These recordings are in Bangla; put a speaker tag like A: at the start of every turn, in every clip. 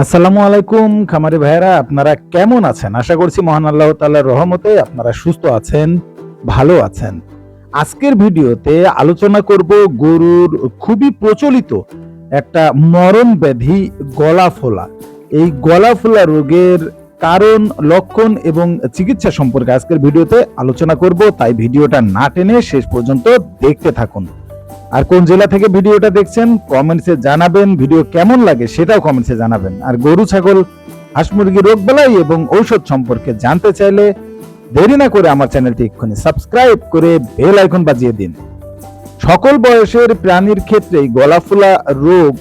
A: আসসালামু আলাইকুম খামারি ভাইয়েরা, আপনারা কেমন আছেন? আশা করছি মহান আল্লাহ তাআলার রহমতে আপনারা সুস্থ আছেন, ভালো আছেন। আজকের ভিডিওতে আলোচনা করব গরুর খুবই প্রচলিত একটা মরণ ব্যাধি গলা ফোলা। এই গলা ফোলা রোগের কারণ, লক্ষণ এবং চিকিৎসা সম্পর্কে আজকের ভিডিওতে আলোচনা করব, তাই ভিডিওটা না টেনে শেষ পর্যন্ত দেখতে থাকুন। আর কোন জেলা থেকে ভিডিওটা দেখছেন কমেন্টসে জানাবেন, ভিডিও কেমন লাগে সেটাও কমেন্টসে জানাবেন। আর গরু, ছাগল, হাঁস মুরগি, রোগ বেলাই এবং ঔষধ সম্পর্কে জানতে চাইলে দেরি না করে আমার চ্যানেলটি এক্ষুনি সাবস্ক্রাইব করে বেল আইকন বাজিয়ে দিন। সকল বয়সের প্রাণীর ক্ষেত্রেই গলা ফোলা রোগ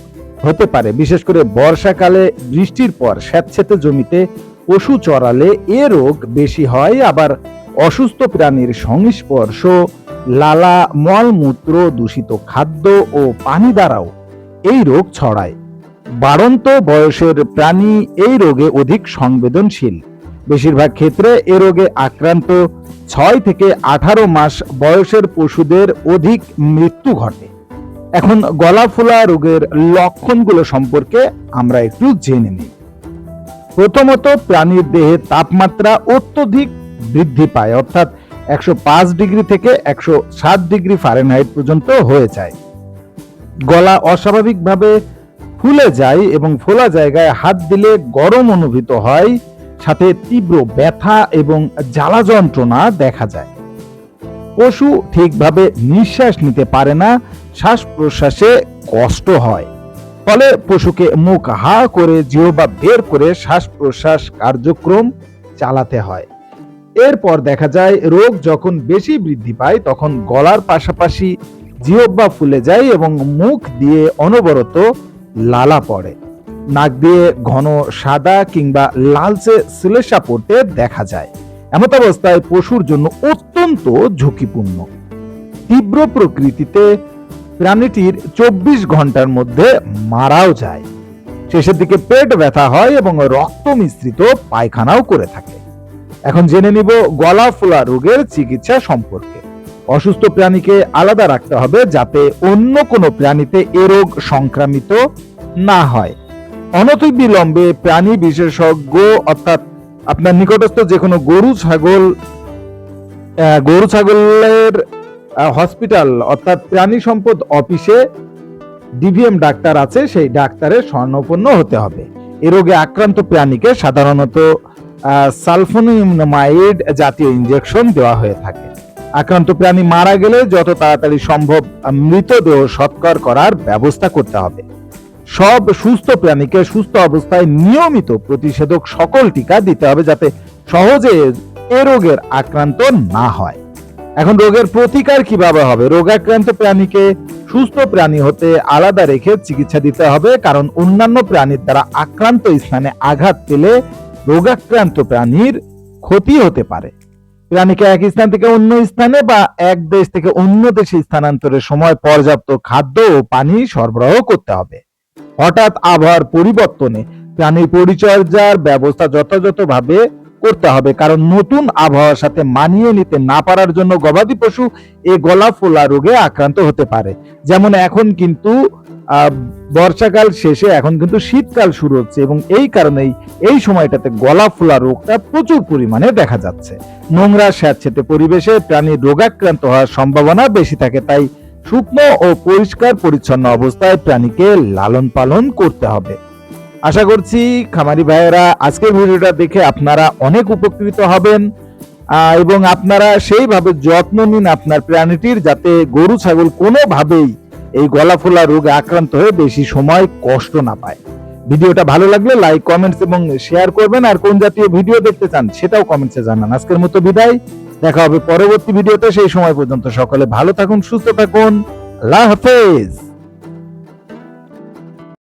A: হতে পারে, বিশেষ করে বর্ষাকালে বৃষ্টির পর স্যাঁতস্যাঁতে জমিতে পশু চড়ালে এ রোগ বেশি হয়, আবার অসুস্থ প্রাণীর সংস্পর্শ, লালা মলমূত্র দূষিত খাদ্য ও পানি দ্বারাও এই রোগ ছড়ায়। বাড়ন্ত বয়সের প্রাণী এই রোগে অধিক সংবেদনশীল। বেশিরভাগ ক্ষেত্রে এ রোগে আক্রান্ত ছয় থেকে আঠারো মাস বয়সের পশুদের অধিক মৃত্যু ঘটে। এখন গলা ফোলা রোগের লক্ষণগুলো সম্পর্কে আমরা একটু জেনে নিই। প্রথমত প্রাণীর দেহে তাপমাত্রা অত্যধিক বৃদ্ধি পায়। অর্থাৎ একশো পাঁচ ডিগ্রি থেকে একশো সাত ডিগ্রি ফারেনহাইট পর্যন্ত হয়ে যায়। গলা অস্বাভাবিকভাবে ফুলে যায় এবং ফোলা জায়গায় হাত দিলে গরম অনুভূত হয়, সাথে তীব্র ব্যথা এবং জ্বালা যন্ত্রণা দেখা যায়। পশু ঠিকভাবে নিঃশ্বাস নিতে পারে না শ্বাস প্রশ্বাসে কষ্ট হয়। ফলে পশুকে মুখ হা করে, জিহ্বা বের করে শ্বাস প্রশ্বাস কার্যক্রম চালাতে হয়। এরপর দেখা যায়, রোগ যখন বেশি বৃদ্ধি পায়, তখন গলার পাশাপাশি জিহ্বা ফুলে যায় এবং মুখ দিয়ে অনবরত লালা পড়ে। নাক দিয়ে ঘন সাদা কিংবা লালচে শ্লেষা পড়তে দেখা যায়। এমত অবস্থায় পশুর জন্য অত্যন্ত ঝুঁকিপূর্ণ। তীব্র প্রকৃতিতে প্রাণীটির চব্বিশ ঘণ্টার মধ্যে মারাও যায়। শেষের দিকে পেট ব্যথা হয় এবং রক্ত মিশ্রিত পায়খানাও করে থাকে। এখন জেনে নিব গলা ফোলা রোগের চিকিৎসা সম্পর্কে। অসুস্থ প্রাণীকে আলাদা রাখতে হবে যাতে অন্য কোনো প্রাণীতে এ রোগ সংক্রামিত না হয়। অনতি বিলম্বে প্রাণী বিশেষজ্ঞ অর্থাৎ আপনার নিকটস্থ যে কোনো গরু ছাগল গরু ছাগলের হসপিটাল অর্থাৎ প্রাণী সম্পদ অফিসে ডিভিএম ডাক্তার আছে, সেই ডাক্তারের স্বর্ণপন্ন হতে হবে। এ রোগে আক্রান্ত প্রাণীকে সাধারণত সালফোনিমাইড জাতীয় ইনজেকশন দেওয়া হয়ে থাকে। আক্রান্ত প্রাণী মারা গেলে যত তাড়াতাড়ি সম্ভব মৃতদেহ সৎকার করার ব্যবস্থা করতে হবে। সব সুস্থ প্রাণীকে সুস্থ অবস্থায় নিয়মিত প্রতিষেধক সকল টিকা দিতে হবে যাতে সহজে এ রোগের আক্রান্ত না হয়। এখন রোগের প্রতিকার কীভাবে হবে? রোগাক্রান্ত প্রাণীকে সুস্থ প্রাণী হতে আলাদা রেখে চিকিৎসা দিতে হবে, কারণ অন্যান্য প্রাণীর দ্বারা আক্রান্ত স্থানে আঘাত পেলে রোগাক্রান্ত প্রাণীর ক্ষতি হতে পারে। প্রাণীকে এক স্থান থেকে অন্য স্থানে বা এক দেশ থেকে অন্য দেশে স্থানান্তরের সময় পর্যাপ্ত খাদ্য ও পানি সরবরাহ করতে হবে। হঠাৎ আবহাওয়ার পরিবর্তনে প্রাণীর পরিচর্যার ব্যবস্থা যথাযথভাবে করতে হবে, কারণ নতুন আবহাওয়ার সাথে মানিয়ে নিতে না পারার জন্য গবাদি পশু এ গলা ফোলা রোগে আক্রান্ত হতে পারে। যেমন এখন কিন্তু বর্ষাকাল শেষে এখন কিন্তু শীতকাল শুরু হচ্ছে এবং এই কারণেই এই সময়টাতে গলা ফোলা রোগটা প্রচুর পরিমাণে দেখা যাচ্ছে। নোংরা, স্যাঁতসেঁতে পরিবেশে প্রাণী রোগাক্রান্ত হওয়ার সম্ভাবনা বেশি থাকে, তাই শুকনো ও পরিষ্কার পরিচ্ছন্ন অবস্থায় প্রাণীকে লালন পালন করতে হবে। আশা করছি খামারি ভাইয়েরা আজকের ভিডিওটা দেখে আপনারা অনেক উপকৃত হবেন এবং আপনারা সেইভাবে যত্ন নিন আপনার প্রাণীটির যাতে গরু, ছাগল কোনোভাবেই এই গলা ফোলা রোগে আক্রান্ত হয়ে বেশি সময় কষ্ট না পায়। ভিডিওটা ভালো লাগলে লাইক কমেন্টস এবং শেয়ার করবেন। আর কোন জাতীয় ভিডিও দেখতে চান সেটাও কমেন্টসে জানান। আজকের মতো বিদায়। দেখা হবে পরবর্তী ভিডিওতে। সেই সময় পর্যন্ত সকলে ভালো থাকুন, সুস্থ থাকুন। আল্লাহ হাফেজ।